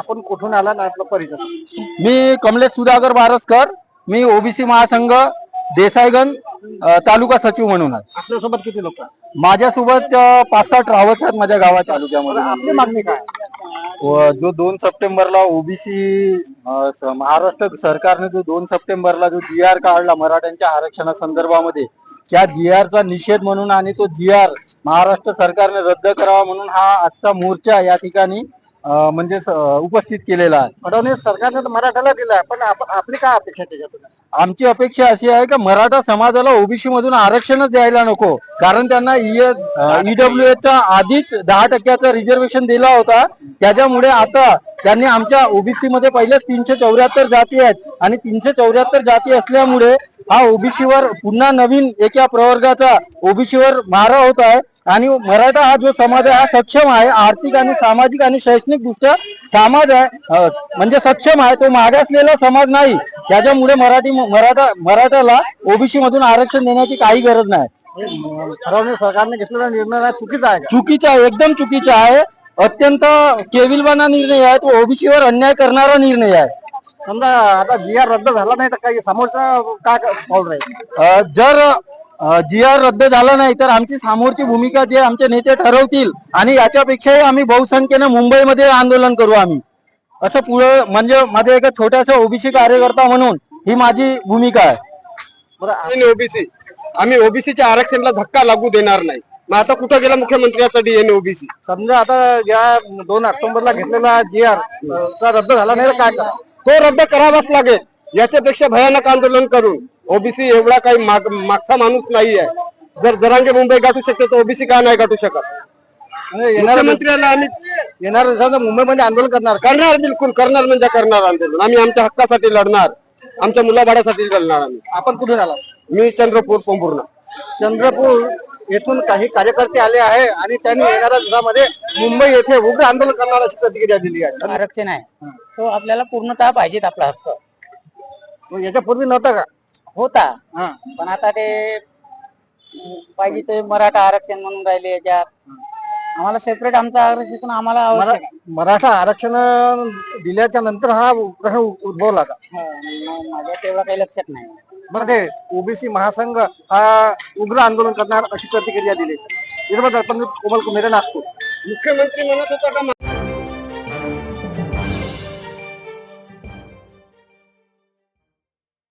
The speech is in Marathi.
आपण कुठून आला ना आपला परिचय. मी कमलेश सुधाकर बारसकर मी ओबीसी महासंघ देसाईगंज तालुका सचिव म्हणून आहे. आपल्यासोबत किती लोक माझ्यासोबत पाच सहा ट्रॅव्हल्स आहेत माझ्या गावाच्या तालुक्यामध्ये. आपली मागणी काय? व जो दोन सप्टेंबरला ओबीसी महाराष्ट्र सरकारने जो दोन सप्टेंबरला जो जी आर काढला मराठ्यांच्या आरक्षणासंदर्भामध्ये त्या जी चा निषेध म्हणून आणि तो जी आर महाराष्ट्र सरकारने रद्द करावा म्हणून हा आजचा मोर्चा या ठिकाणी म्हणजे उपस्थित केलेला आहे. फडणवीस सरकारने तर मराठाला दिला पण आप- आपली काय अपेक्षा त्याच्यातून? आमची अपेक्षा अशी आहे की मराठा समाजाला ओबीसी मधून आरक्षणच द्यायला नको. कारण त्यांना ईडब्ल्यू एच चा आधीच दहा टक्क्याचा रिझर्वेशन दिला होता. त्याच्यामुळे आता त्यांनी आमच्या ओबीसी मध्ये पहिलेच तीनशे चौऱ्याहत्तर जाती आहेत आणि तीनशे चौऱ्याहत्तर जाती असल्यामुळे हा ओबीसी वर पुन्हा नवीन एका प्रवर्गाचा ओबीसी वर मारा होत आहे. आणि मराठा हा जो समाज आहे हा सक्षम आहे आर्थिक आणि सामाजिक आणि शैक्षणिक दृष्ट्या समाज आहे म्हणजे सक्षम आहे तो मागासलेला समाज नाही. त्याच्यामुळे मराठी मराठा मराठाला ओबीसी मधून आरक्षण देण्याची काही गरज नाही. सरकारने घेतलेला निर्णय हा चुकीचा आहे? चुकीचा आहे एकदम चुकीचा आहे. अत्यंत केविलवाना निर्णय आहे. तो ओबीसी वर अन्याय करणारा निर्णय आहे. समजा आता जी आर रद्द झाला नाही तर काही समोरचा काय पाऊल राहील? जर जी आर रद्द झाला नाही तर आमची समोरची भूमिका जे आमचे नेते ठरवतील आणि याच्यापेक्षाही आम्ही बहुसंख्येने मुंबईमध्ये आंदोलन करू आम्ही. असं पुढे म्हणजे माझे एका छोट्याशा ओबीसी कार्यकर्ता म्हणून ही माझी भूमिका आहे. ओबीसी आम्ही ओबीसीच्या आरक्षणाला धक्का लागू देणार नाही. मग आता कुठं गेला मुख्यमंत्र्याचा डीएनए ओबीसी समजा आता या दोन ऑक्टोबरला घेतलेला जी आर चा रद्द झाला नाही तर काय करा? तो रद्द करावाच लागेल. याच्यापेक्षा भयानक आंदोलन करून ओबीसी एवढा काही माग मागचा माणूस नाही आहे. जर जरांगे मुंबई गाठू शकते तर ओबीसी का नाही गाठू शकत? येणार मुख्यमंत्र्याला आम्ही येणार मुंबईमध्ये आंदोलन करणार. करणार बिलकुल. करणार म्हणजे करणार आंदोलन. आम्ही आमच्या हक्कासाठी लढणार. आमच्या मुलाबाळासाठी लढणार आम्ही. आपण कुठून आला मी चंद्रपूर पोंभुर्णा चंद्रपूर येथून काही कार्यकर्ते आले आहे आणि त्यांनी येणाऱ्या दिवसामध्ये मुंबई येथे उग्र आंदोलन करणार अशी प्रतिक्रिया दिली आहे. आरक्षण आहे. तो आपल्याला पूर्णतः पाहिजेत आपला हक्क. मग याच्यापूर्वी नव्हता का? होता. हा. पण आता ते पाहिजे ते मराठा आरक्षण म्हणून राहिले याच्यात. आम्हाला सेपरेट आमचं आरक्षण आम्हाला मरा- आवश्यक आहे. मराठा आरक्षण दिल्याच्या नंतर हा प्रश्न उद्भवला का? हो, म- माझ्या तेवढं काही लक्षात नाही. मध्ये ओबीसी महासंघ हा उग्र आंदोलन करणार अशी प्रतिक्रिया दिली. विदर्भ कोमल कुमेरे नागपूर मुख्यमंत्री म्हणत होता का